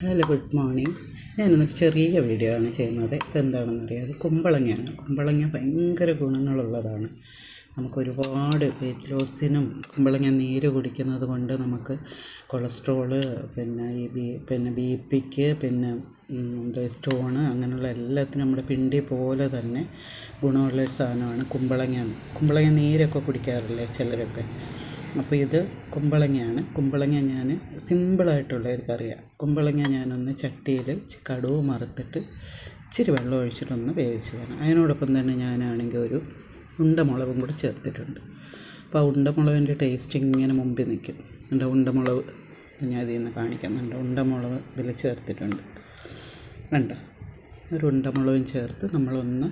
Hello good morning. ഞാനൊന്ന് ചെറിയ video ആണ് ചെയ്യുന്നത്. എന്താണെന്ന് അറിയാം കുമ്പളങ്ങയാണ്. കുമ്പളങ്ങ ഭയങ്കര ഗുണങ്ങളുള്ളതാണ്. നമുക്ക് ഒരുപാട് വെയിറ്റ് ലോസിനും കുമ്പളങ്ങ നീര് കുടിക്കുന്നത് കൊണ്ട് നമുക്ക് കൊളസ്ട്രോൾ പിന്നെ ഈ ബി പിന്നെ ബി പിക്ക് പിന്നെ എന്താ സ്റ്റോണ് അങ്ങനെയുള്ള എല്ലാത്തിനും നമ്മുടെ പിണ്ടി പോലെ തന്നെ ഗുണമുള്ള ഒരു സാധനമാണ് കുമ്പളങ്ങ. കുമ്പളങ്ങ നീരൊക്കെ കുടിക്കാറില്ലേ ചിലരൊക്കെ? അപ്പോൾ ഇത് കുമ്പളങ്ങയാണ്. കുമ്പളങ്ങ ഞാൻ സിമ്പിളായിട്ടുള്ള ഒരു കറിയാണ് കുമ്പളങ്ങ ഞാനൊന്ന് ചട്ടിയിൽ കടുവ് മറുത്തിട്ട് ഇച്ചിരി വെള്ളം ഒഴിച്ചിട്ടൊന്ന് വേവിച്ചതാണ് അതിനോടൊപ്പം തന്നെ ഞാനാണെങ്കിൽ ഒരു ഉണ്ടമുളകും കൂടി ചേർത്തിട്ടുണ്ട്. അപ്പോൾ ആ ഉണ്ടമുളകിന്റെ ടേസ്റ്റ് ഇങ്ങനെ മുമ്പിൽ നിൽക്കും എന്റെ ഉണ്ടമുളക് ഞാൻ ഇതിൽ നിന്ന് കാണിക്കുന്നുണ്ട് ഉണ്ടമുളക് ഇതിൽ ചേർത്തിട്ടുണ്ട്. വേണ്ട ഒരു ഉണ്ടമുളകും ചേർത്ത് നമ്മളൊന്ന്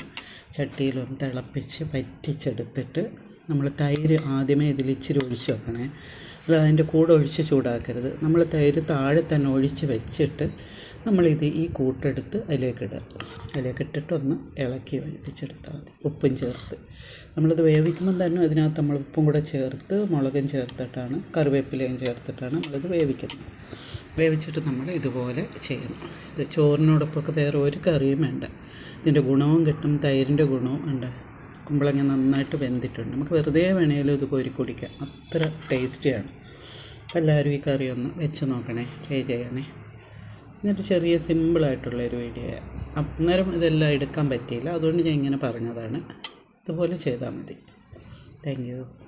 ചട്ടിയിലൊന്ന് തിളപ്പിച്ച് വറ്റിച്ചെടുത്തിട്ട് നമ്മൾ തൈര് ആദ്യമേ ഇതിൽ ഇച്ചിരി ഒഴിച്ച് വെക്കണേ. അത് അതിന്റെ കൂടെ ഒഴിച്ച് ചൂടാക്കരുത്. നമ്മൾ തൈര് താഴെ തന്നെ ഒഴിച്ച് വെച്ചിട്ട് നമ്മളിത് ഈ കൂട്ടെടുത്ത് അതിലേക്ക് ഇടുക അതിലേക്ക് ഇട്ടിട്ട് ഒന്ന് ഇളക്കി വറ്റിച്ചെടുത്താൽ മതി. ഉപ്പും ചേർത്ത്. നമ്മളിത് വേവിക്കുമ്പോൾ തന്നെ അതിനകത്ത് നമ്മൾ ഉപ്പും കൂടെ ചേർത്ത് മുളകും ചേർത്തിട്ടാണ് കറിവേപ്പിലയും ചേർത്തിട്ടാണ് നമ്മളിത് വേവിക്കുന്നത്. വേവിച്ചിട്ട് നമ്മൾ ഇതുപോലെ ചെയ്യണം. ഇത് ചോറിനോടൊപ്പമൊക്കെ വേറെ ഒരു കറിയും വേണ്ട. ഇതിന്റെ ഗുണവും കിട്ടും തൈരിന്റെ ഗുണവും ഉണ്ട്. കുമ്പളങ്ങ നന്നായിട്ട് വെന്തിട്ടുണ്ട്. നമുക്ക് വെറുതെ വേണേലും ഇത് കോരി കുടിക്കാം. അത്ര ടേസ്റ്റിയാണ്. അപ്പോൾ എല്ലാവരും ഈ കറി ഒന്ന് വെച്ച് നോക്കണേ ട്രൈ ചെയ്യണേ. എന്നിട്ട് ചെറിയ സിമ്പിളായിട്ടുള്ളൊരു വീഡിയോ അന്നേരം ഇതെല്ലാം എടുക്കാൻ പറ്റിയില്ല. അതുകൊണ്ട് ഞാൻ ഇങ്ങനെ പറഞ്ഞതാണ്. ഇതുപോലെ ചെയ്താൽ മതി. താങ്ക്